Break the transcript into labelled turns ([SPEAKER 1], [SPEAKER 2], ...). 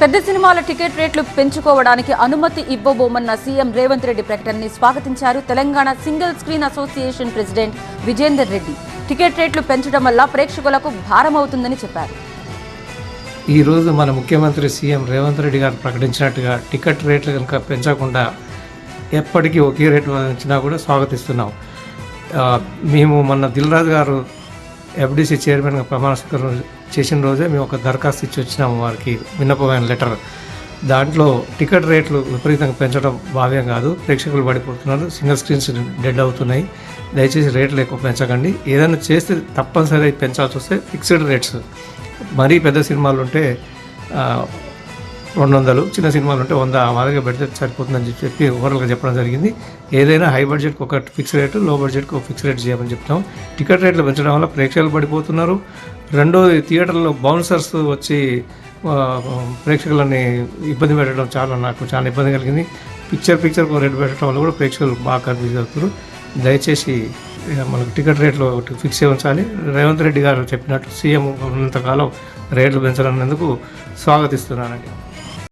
[SPEAKER 1] పెద్ద సినిమాల టికెట్ రేట్లు పెంచుకోవడానికి అనుమతి ఇవ్వబోమన్న సీఎం రేవంత్ రెడ్డి ప్రకటనని స్వాగతించారు. Telangana single screen association president Vijender Reddy. Ticket రేట్లు పెంచడం వల్ల ప్రేక్షకులకు భారమవుతుందని చెప్పారు.
[SPEAKER 2] ఈ రోజు మన ముఖ్యమంత్రి సీఎం రేవంత్ రెడ్డి గారు ప్రకటించినట్టుగా టికెట్ రేట్లు కనుక పెంచకుండా ఎప్పటికీ ఒకే రేటు పెంచినా కూడా స్వాగతిస్తున్నాం. మేము మొన్న దిల్రాజు గారు ఎఫ్డీసీ చైర్మన్గా ప్రమాణ స్వీకారం చేసిన రోజే మేము ఒక దరఖాస్తు ఇచ్చి వచ్చినాము వారికి. విన్నపమైన లెటర్. దాంట్లో టికెట్ రేట్లు విపరీతంగా పెంచడం భావ్యం కాదు. ప్రేక్షకులు పడిపోతున్నారు. సింగిల్ స్క్రీన్స్ డెడ్ అవుతున్నాయి. దయచేసి రేట్లు ఎక్కువ పెంచకండి. ఏదైనా చేస్తే తప్పనిసరి పెంచాల్సి వస్తే ఫిక్స్డ్ రేట్స్. మరీ పెద్ద సినిమాలు ఉంటే రెండు వందలు చిన్న సినిమాలు ఉంటే వంద ఆ మాదిరిగా పెడితే సరిపోతుందని చెప్పి ఓవరాల్గా చెప్పడం జరిగింది. ఏదైనా హై బడ్జెట్కి ఒక ఫిక్స్ రేటు లో బడ్జెట్కి ఒక ఫిక్స్ రేట్ చేయమని చెప్తాం. టికెట్ రేట్లు పెంచడం వల్ల ప్రేక్షకులు పడిపోతున్నారు. రెండోది థియేటర్లో బౌన్సర్స్ వచ్చి ప్రేక్షకులని ఇబ్బంది పెట్టడం చాలా నాకు చాలా ఇబ్బంది కలిగింది. పిక్చర్ పిక్చర్ రేటు పెట్టడం వల్ల కూడా ప్రేక్షకులు బాగా కన్ఫ్యూజ్ అవుతారు దయచేసి మనకు టికెట్ రేట్లు ఫిక్స్ ఉంచాలి. రేవంత్ రెడ్డి గారు చెప్పినట్టు సీఎం ఉన్నంతకాలం రేట్లు పెంచడానికి స్వాగతిస్తున్నానండి.